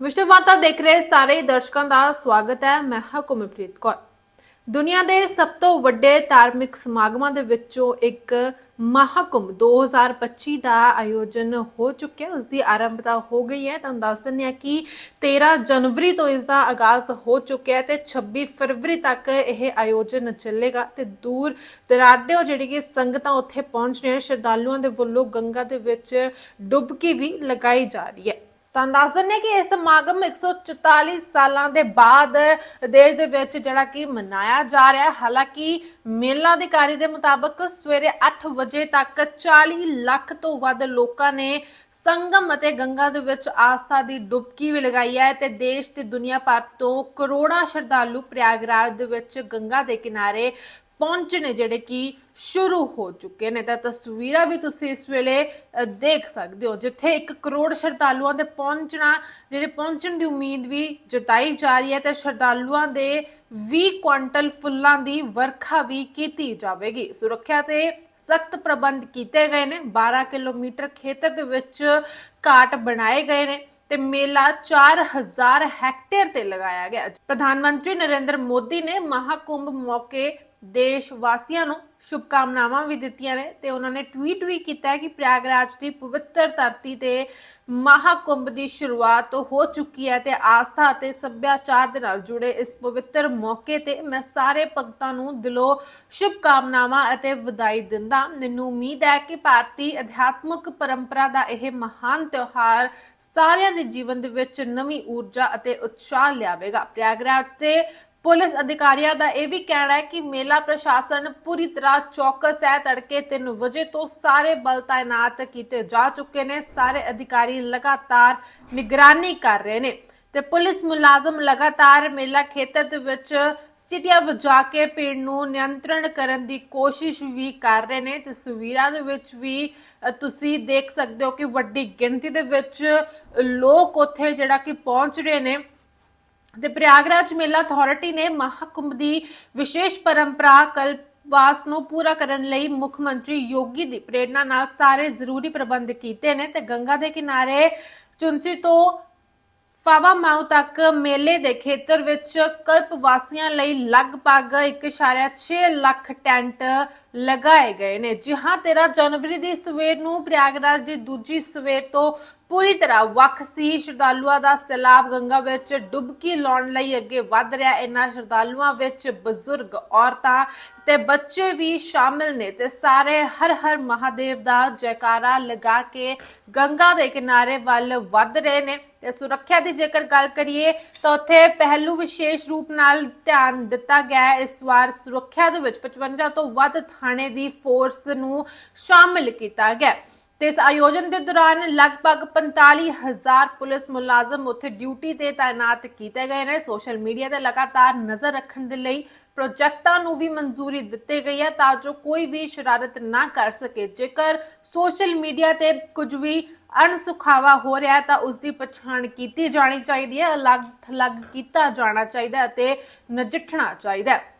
ਵਿਸ਼ਵ ਵਾਰਤਾ ਦੇਖ ਰਹੇ ਸਾਰੇ ਦਰਸ਼ਕਾਂ ਦਾ ਸਵਾਗਤ ਹੈ। ਮੈਂ ਹਾਂ ਕੌਰ। ਦੁਨੀਆ ਦੇ ਸਭ ਤੋਂ ਵੱਡੇ ਧਾਰਮਿਕ ਸਮਾਗਮਾਂ ਦੇ ਵਿੱਚੋਂ ਇੱਕ ਮਹਾਕੁੰਭ 2025 ਦਾ ਆਯੋਜਨ ਹੋ ਚੁੱਕਿਆ ਉਸ ਦੀ ਆਰੰਭਤਾ ਹੋ ਗਈ ਹੈ। ਤੁਹਾਨੂੰ ਦੱਸ ਦਿੰਦੇ ਹਾਂ ਕਿ 13 ਜਨਵਰੀ ਤੋਂ ਇਸ ਦਾ ਆਗਾਜ਼ ਹੋ ਚੁੱਕਿਆ ਹੈ ਤੇ 26 ਫਰਵਰੀ ਤੱਕ ਇਹ ਆਯੋਜਨ ਚੱਲੇਗਾ ਤੇ ਦੂਰ ਦਰਾਡੇ ਜਿਹੜੀ ਕਿ ਸੰਗਤਾਂ ਉੱਥੇ ਪਹੁੰਚ ਰਹੀਆਂ ਸ਼ਰਧਾਲੂਆਂ ਦੇ ਵੱਲੋਂ ਗੰਗਾ ਦੇ ਵਿੱਚ ਡੁਬਕੀ ਵੀ ਲਗਾਈ ਜਾ ਰਹੀ ਹੈ। ਤਾਂ ਦੱਸ ਦਿੰਦੇ ਕਿ ਇਹ ਸਮਾਗਮ 144 ਸਾਲਾਂ ਦੇ ਬਾਅਦ ਦੇਸ਼ ਦੇ ਵਿੱਚ ਜਿਹੜਾ ਕਿ ਮਨਾਇਆ ਜਾ ਰਿਹਾ ਹੈ। ਹਾਲਾਂਕਿ ਮੇਲਾ ਅਧਿਕਾਰੀ ਦੇ ਮੁਤਾਬਕ ਸਵੇਰੇ 8 ਵਜੇ ਤੱਕ 40 ਲੱਖ ਤੋਂ ਵੱਧ ਲੋਕਾਂ ਨੇ ਸੰਗਮ ਅਤੇ ਗੰਗਾ ਦੇ ਵਿੱਚ ਆਸਥਾ ਦੀ ਡੁਬਕੀ ਵੀ ਲਗਾਈ ਹੈ ਤੇ ਦੇਸ਼ ਤੇ ਦੁਨੀਆ ਭਰ ਤੋਂ ਕਰੋੜਾਂ ਸ਼ਰਧਾਲੂ ਪ੍ਰਯਾਗਰਾਜ ਦੇ ਵਿੱਚ ਗੰਗਾ ਦੇ ਕਿਨਾਰੇ ਪਹੁੰਚਣੇ ਜਿਹੜੇ ਕਿ ਸ਼ੁਰੂ ਹੋ ਚੁੱਕੇ ਨੇ। ਤਾਂ ਤਸਵੀਰਾਂ ਵੀ ਤੁਸੀਂ ਇਸ ਵੇਲੇ ਦੇਖ ਸਕਦੇ ਹੋ, ਜਿੱਥੇ 1 ਕਰੋੜ ਸ਼ਰਧਾਲੂਆਂ ਦੇ ਪਹੁੰਚਣਾ, ਜਿਹੜੇ ਪਹੁੰਚਣ ਦੀ ਉਮੀਦ ਵੀ ਜਤਾਈ ਜਾ ਰਹੀ ਹੈ, ਤੇ ਸ਼ਰਧਾਲੂਆਂ ਦੇ 20 ਕੁਇੰਟਲ ਫੁੱਲਾਂ ਦੀ ਵਰਖਾ ਵੀ ਕੀਤੀ ਜਾਵੇਗੀ। ਸੁਰੱਖਿਆ ਤੇ ਸਖਤ ਪ੍ਰਬੰਧ ਕੀਤੇ ਗਏ ਨੇ। 12 ਕਿਲੋਮੀਟਰ ਖੇਤਰ ਦੇ ਵਿੱਚ ਘਾਟ ਬਣਾਏ ਗਏ ਨੇ ਤੇ ਮੇਲਾ 4000 ਹੈਕਟੇਅਰ ਤੇ ਲਗਾਇਆ ਗਿਆ। ਪ੍ਰਧਾਨ ਮੰਤਰੀ ਨਰਿੰਦਰ ਮੋਦੀ ਨੇ ਮਹਾਕੁੰਭ ਮੌਕੇ ਦੇਸ਼ ਵਾਸੀਆਂ ਨੂੰ ਸ਼ੁਭਕਾਮਨਾਵਾਂ ਵੀ ਦਿੱਤੀਆਂ ਨੇ ਤੇ ਉਹਨਾਂ ਨੇ ਟਵੀਟ ਵੀ ਕੀਤਾ ਹੈ ਕਿ ਪ੍ਰਯਾਗਰਾਜ ਦੀ ਪਵਿੱਤਰ ਧਰਤੀ ਤੇ ਮਹਾਕੁੰਭ ਦੀ ਸ਼ੁਰੂਆਤ ਹੋ ਚੁੱਕੀ ਹੈ ਤੇ ਆਸਥਾ ਅਤੇ ਸੱਭਿਆਚਾਰ ਦੇ ਨਾਲ ਜੁੜੇ ਇਸ ਪਵਿੱਤਰ ਮੌਕੇ ਤੇ ਮੈਂ ਸਾਰੇ ਭਗਤਾਂ ਨੂੰ ਦਿਲੋਂ ਸ਼ੁਭਕਾਮਨਾਵਾਂ ਅਤੇ ਵਧਾਈ ਦਿੰਦਾ। ਮੈਨੂੰ ਉਮੀਦ ਹੈ ਕਿ ਭਾਰਤੀ ਅਧਿਆਤਮਿਕ ਪਰੰਪਰਾ ਦਾ ਇਹ ਮਹਾਨ ਤਿਉਹਾਰ ਸਾਰਿਆਂ ਦੇ ਜੀਵਨ ਦੇ ਵਿੱਚ ਨਵੀਂ ਊਰਜਾ ਅਤੇ ਉਤਸ਼ਾਹ ਲਿਆਵੇਗਾ। ਪ੍ਰਯਾਗਰਾਜ ਤੇ ਪੁਲਿਸ ਅਧਿਕਾਰੀਆਂ ਦਾ ਇਹ ਵੀ ਕਹਿਣਾ ਹੈ ਕਿ ਮੇਲਾ ਪ੍ਰਸ਼ਾਸਨ ਪੂਰੀ ਤਰ੍ਹਾਂ ਚੌਕਸ ਹੈ। ਤੜਕੇ 3 ਵਜੇ ਤੋਂ ਸਾਰੇ ਬਲ ਤਾਇਨਾਤ ਕੀਤੇ ਜਾ ਚੁੱਕੇ ਨੇ। ਸਾਰੇ ਅਧਿਕਾਰੀ ਲਗਾਤਾਰ ਨਿਗਰਾਨੀ ਕਰ ਰਹੇ ਨੇ ਤੇ ਪੁਲਿਸ ਮੁਲਾਜ਼ਮ ਲਗਾਤਾਰ ਮੇਲਾ ਖੇਤਰ ਦੇ ਵਿੱਚ ਸਿਟੀਆਂ ਵਜਾ ਕੇ ਭੀੜ ਨੂੰ ਨਿਯੰਤਰਣ ਕਰਨ ਦੀ ਕੋਸ਼ਿਸ਼ ਵੀ ਕਰ ਰਹੇ ਨੇ। ਤਸਵੀਰਾਂ ਦੇ ਵਿੱਚ ਵੀ ਤੁਸੀਂ ਦੇਖ ਸਕਦੇ ਹੋ ਕਿ ਵੱਡੀ ਗਿਣਤੀ ਦੇ ਵਿੱਚ ਲੋਕ ਉੱਥੇ ਜਿਹੜਾ ਕਿ ਪਹੁੰਚ ਰਹੇ ਨੇ। ਤੇ ਪ੍ਰਯਾਗਰਾਜ ਮੇਲਾ ਅਥਾਰਟੀ ਨੇ ਮਹਾਕੁੰਭ ਦੀ ਵਿਸ਼ੇਸ਼ ਪਰੰਪਰਾ ਕਲਪਵਾਸ ਨੂੰ ਪੂਰਾ ਕਰਨ ਲਈ ਮੁੱਖ ਮੰਤਰੀ ਯੋਗੀ ਦੀ ਪ੍ਰੇਰਣਾ ਨਾਲ ਸਾਰੇ ਜ਼ਰੂਰੀ ਪ੍ਰਬੰਧ ਕੀਤੇ ਨੇ ਤੇ ਗੰਗਾ ਦੇ ਕਿਨਾਰੇ ਚੁੰਚੀ ਤੋਂ ਫਾਵਾ ਮਾਉ ਤੱਕ ਮੇਲੇ ਦੇ ਖੇਤਰ ਵਿੱਚ ਕਲਪ ਵਾਸੀਆਂ ਲਈ ਲਗਭਗ 1.6 ਲੱਖ ਟੈਂਟ ਲਗਾਏ ਗਏ ਨੇ। ਜਿਹਾਂ 13 ਜਨਵਰੀ ਦੀ ਸਵੇਰ ਨੂੰ ਪ੍ਰਯਾਗਰਾਜ ਦੀ ਦੂਜੀ ਸਵੇਰ ਤੋਂ ਪੂਰੀ ਤਰ੍ਹਾਂ ਵੱਖ ਸੀ। ਸ਼ਰਧਾਲੂਆਂ ਦਾ ਸੈਲਾਬ ਗੰਗਾ ਵਿੱਚ ਡੁਬਕੀ ਲਾਉਣ ਲਈ ਅੱਗੇ ਵੱਧ ਰਿਹਾ। ਇਹਨਾਂ ਸ਼ਰਧਾਲੂਆਂ ਵਿੱਚ ਬਜ਼ੁਰਗ ਔਰਤਾਂ ਤੇ ਬੱਚੇ ਵੀ ਸ਼ਾਮਿਲ ਨੇ ਤੇ ਸਾਰੇ ਹਰ ਹਰ ਮਹਾਦੇਵ ਦਾ ਜੈਕਾਰਾ ਲਗਾ ਕੇ ਗੰਗਾ ਦੇ ਕਿਨਾਰੇ ਵੱਲ ਵੱਧ ਰਹੇ ਨੇ। ਤੇ ਸੁਰੱਖਿਆ ਦੀ ਜੇਕਰ ਗੱਲ ਕਰੀਏ ਤਾਂ ਉੱਥੇ ਪਹਿਲੂ ਵਿਸ਼ੇਸ਼ ਰੂਪ ਨਾਲ ਧਿਆਨ ਦਿੱਤਾ ਗਿਆ ਹੈ। ਇਸ ਵਾਰ ਸੁਰੱਖਿਆ ਦੇ ਵਿੱਚ 55 ਤੋਂ ਵੱਧ ਥਾਣੇ ਦੀ ਫੋਰਸ ਨੂੰ ਸ਼ਾਮਿਲ ਕੀਤਾ ਗਿਆ। ਤੇ ਇਸ ਆਯੋਜਨ ਦੇ ਦੌਰਾਨ ਲਗਭਗ 45000 ਪੁਲਿਸ ਮੁਲਾਜ਼ਮ ਉੱਥੇ ਡਿਊਟੀ ਤੇ ਤਾਇਨਾਤ ਕੀਤੇ ਗਏ ਨੇ। ਸੋਸ਼ਲ ਮੀਡੀਆ ਤੇ ਲਗਾਤਾਰ ਨਜ਼ਰ ਰੱਖਣ ਦੇ ਲਈ ਪ੍ਰੋਜੈਕਟਾਂ ਨੂੰ ਵੀ ਮਨਜ਼ੂਰੀ ਦਿੱਤੀ ਗਈ ਹੈ ਤਾਂ ਜੋ ਕੋਈ ਵੀ ਸ਼ਰਾਰਤ ਨਾ ਕਰ ਸਕੇ। ਜੇਕਰ ਸੋਸ਼ਲ ਮੀਡੀਆ ਤੇ ਕੁਝ ਵੀ ਅਣਸੁਖਾਵਾ ਹੋ ਰਿਹਾ ਤਾਂ ਉਸ ਦੀ ਪਛਾਣ ਕੀਤੀ ਜਾਣੀ ਚਾਹੀਦੀ ਹੈ। ਅਲੱਗ ਥਲੱਗ ਕੀਤਾ ਜਾਣਾ ਚਾਹੀਦਾ ਅਤੇ ਨਜਿੱਠਣਾ ਚਾਹੀਦਾ ਹੈ।